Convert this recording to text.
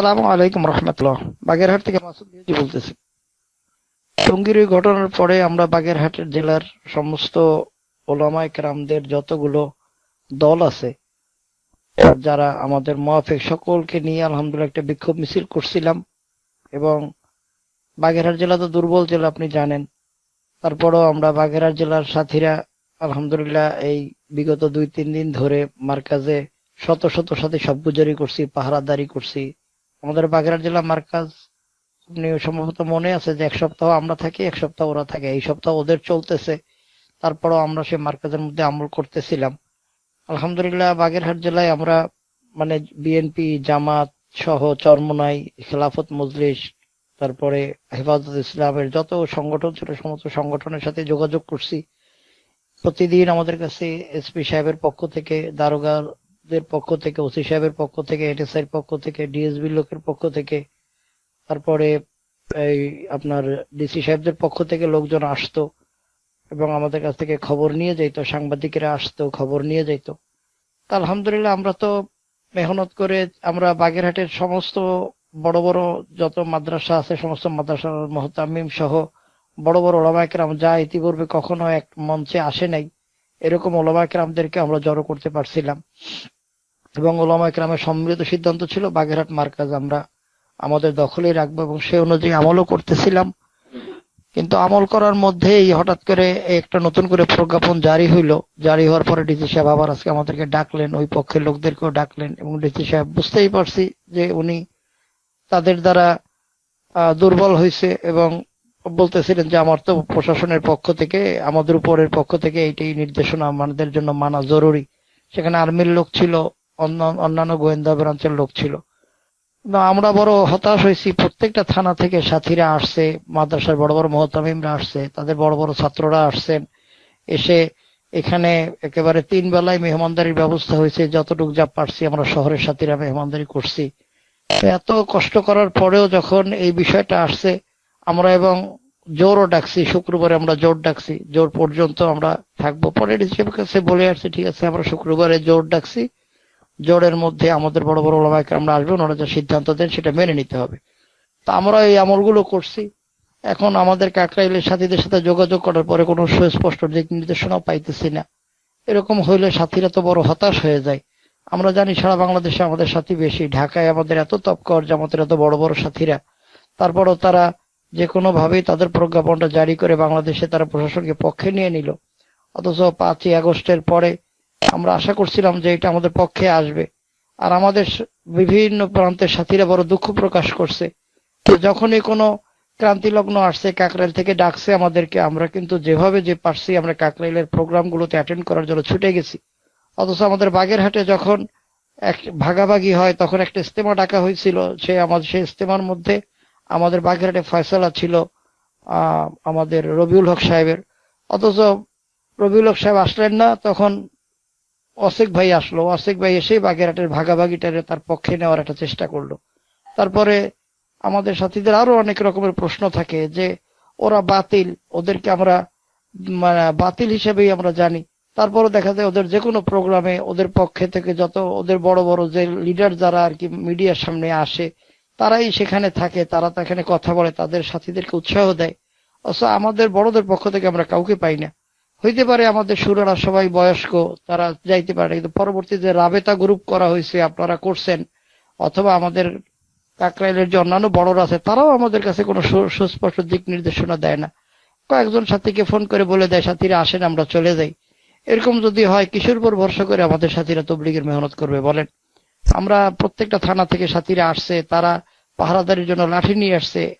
আসসালামু আলাইকুম রহমতুল্লাহ। বাগেরহাট থেকে মাসুদ বলতেছি। টঙ্গীর ওই ঘটনার পরে আমরা বাগেরহাটের জেলার সমস্ত ওলামায় কেরামদের যতগুলো দল আছে যারা আমাদের মোয়াফেক সকলকে নিয়ে আলহামদুলিল্লাহ একটা বিক্ষোভ মিছিল করছিলাম এবং বাগেরহাট জেলা তো দুর্বল জেলা আপনি জানেন। তারপরও আমরা বাগেরহাট জেলার সাথীরা আলহামদুলিল্লাহ এই বিগত দুই তিন দিন ধরে মার্কাজে শত শত সাথে সবগুজারি করছি, পাহারাদারি করছি আমাদের বাগেরহাট জেলা মার্কাজ সম্ভবত মনে আছে যে এক সপ্তাহ আমরা থাকি, এক সপ্তাহ ওরা থাকে। এই সপ্তাহ ওদের চলতেছে। তারপরও আমরা সেই মার্কাজের মধ্যে আমল করতেছিলাম। আলহামদুলিল্লাহ, বাগেরহাট জেলায় আমরা মানে বিএনপি জামাত সহ চরমনাই, খেলাফত মজলিস, তারপরে হেফাজত ইসলামের যত সংগঠন ছিল, সমস্ত সংগঠনের সাথে যোগাযোগ করছি। প্রতিদিন আমাদের কাছে এসপি সাহেবের পক্ষ থেকে দারোগাদের পক্ষ থেকে, ওসি সাহেবের পক্ষ থেকে এনএসআই পক্ষ থেকে ডিএসবি লোকের পক্ষ থেকে, তারপরে এই আপনার ডিসি সাহেবদের পক্ষ থেকে লোকজন আসতো এবং আমাদের কাছ থেকে খবর নিয়ে যাইতো, সাংবাদিকেরা আসতো, খবর নিয়ে যাইতো। তা আলহামদুলিল্লাহ আমরা তো মেহনত করে আমরা বাগেরহাটের সমস্ত বড় বড় যত মাদ্রাসা আছে, সমস্ত মাদ্রাসার মহতামিম সহ বড় বড় ওলামাইকরাম যা ইতিপূর্বে কখনো এক মঞ্চে আসে নাই, এরকম ওলামাইকরামদেরকে আমরা জড়ো করতে পারছিলাম। এবং ওলামাইকরামের সম্মিলিত সিদ্ধান্ত ছিল, বাগেরহাট মার্কাজ আমরা আমাদের দখলেই রাখব এবং সে অনুযায়ী আমলও করতেছিলাম। কিন্তু আমল করার মধ্যেই হঠাৎ করে একটা নতুন করে প্রজ্ঞাপন জারি হইল। জারি হওয়ার পরে ডিসি সাহেব আবার আজকে আমাদেরকে ডাকলেন, ওই পক্ষের লোকদেরকেও ডাকলেন এবং ডিসি সাহেব বুঝতেই পারছি যে উনি তাদের দ্বারা দুর্বল হয়েছে এবং বলতেছিলেন যে আমার তো প্রশাসনের পক্ষ থেকে, আমাদের উপরের পক্ষ থেকে এইটাই নির্দেশনা আমাদের জন্য মানা জরুরি। সেখানে আর্মির লোক ছিল অন্যান্য গোয়েন্দা ব্রাঞ্চের লোক ছিল। না, আমরা বড় হতাশ হয়েছি। প্রত্যেকটা থানা থেকে সাথীরা আসছে, মাদ্রাসার বড় বড় মহতামিমরা আসছে, তাদের বড় বড় ছাত্ররা আসছেন। এসে এখানে একেবারে তিন বেলায় মেহমানদারির ব্যবস্থা হয়েছে। যতটুকু যা পারছি আমরা শহরের সাথীরা মেহমানদারি করছি। এত কষ্ট করার পরেও যখন এই বিষয়টা আসছে, আমরা এবং জোরও ডাকছি, শুক্রবারে আমরা জোর ডাকছি। জোর পর্যন্ত আমরা থাকব। পরে ডিসির কাছে বলে আসছি, ঠিক আছে, আমরা শুক্রবারে জোর ডাকছি। জোরের মধ্যে আমাদের বড় বড় ওলামাকে আমরা আসব, ওনারা যা সিদ্ধান্ত দেন সেটা মেনে নিতে হবে। তা আমরা এই আমলগুলো করছি। এখন আমাদের কাকরাইলের সাথীদের সাথে যোগাযোগ করার পরে কোনো সুস্পষ্ট দিক নির্দেশনা পাইতেছি না। এরকম হইলে সাথীরা তো বড় হতাশ হয়ে যায়। আমরা জানি সারা বাংলাদেশে আমাদের সাথী বেশি। ঢাকায় আমাদের এত তপকর জামাতের এত বড় বড় সাথীরা। তারপরও তারা যে কোনো ভাবেই তাদের প্রজ্ঞাপনটা জারি করে বাংলাদেশে তারা প্রশাসনকে পক্ষে নিয়ে নিল। অথচ পাঁচই আগস্টের পরে আমরা আশা করছিলাম যে এটা আমাদের পক্ষে আসবে। আর আমাদের বিভিন্ন প্রান্তের সাথীরা বড় দুঃখ প্রকাশ করছে। যখনই কোনো ক্রান্তি লগ্ন আসছে, কাকরাইল থেকে ডাকছে আমাদেরকে, আমরা কিন্তু যেভাবে যে পারছি আমরা কাকরাইলের প্রোগ্রামগুলোতে অ্যাটেন্ড করার জন্য ছুটে গেছি। অথচ আমাদের বাগেরহাটে যখন এক ভাগাভাগি হয়, তখন একটা ইস্তেমা ডাকা হয়েছিল। সে আমাদের, সেই ইস্তেমার মধ্যে আমাদের বাগেরহাটে ফয়সলা ছিল আমাদের রবিউল হক সাহেবের। অথচ রবিউল হক সাহেব আসলেন না, তখন অসিক ভাই আসলো অসিক ভাই এসে বাগেরহাটের ভাগাভাগিটারে তার পক্ষে নেওয়ার একটা চেষ্টা করল। তারপরে আমাদের সাথীদের আরও অনেক রকমের প্রশ্ন থাকে যে, ওরা বাতিল, ওদেরকে আমরা মানে বাতিল হিসেবেই আমরা জানি। তারপরে দেখা যায় ওদের যে কোনো প্রোগ্রামে ওদের পক্ষে থেকে যত ওদের বড় বড় যে লিডার যারা আর কি মিডিয়ার সামনে আসে, তারাই সেখানে থাকে, তারা তো এখানে কথা বলে, তাদের সাথীদেরকে উৎসাহ দেয়। অথচ আমাদের বড়দের পক্ষ থেকে আমরা কাউকে পাই না। হইতে পারে আমাদের সুরারা সবাই বয়স্ক, তারা যাইতে পারে কিন্তু পরবর্তী যে রাবেতা গ্রুপ করা হয়েছে, আপনারা করছেন, অথবা আমাদের কাকরাইলের যে অন্যান্য বড়রা আছে, তারাও আমাদের কাছে কোনো সুস্পষ্ট দিক নির্দেশনা দেয় না। কয়েকজন সাথীকে ফোন করে বলে দেয়, সাথীরা আসেন, আমরা চলে যাই। এরকম যদি হয় কিশোর উপর ভরসা করে আমাদের সাথীরা তবলিগের মেহনত করবে, বলেন? আমরা প্রত্যেকটা থানা থেকে সাথীরা আসছে, তারা পাহারাদারির জন্য লাঠি নিয়ে আসছে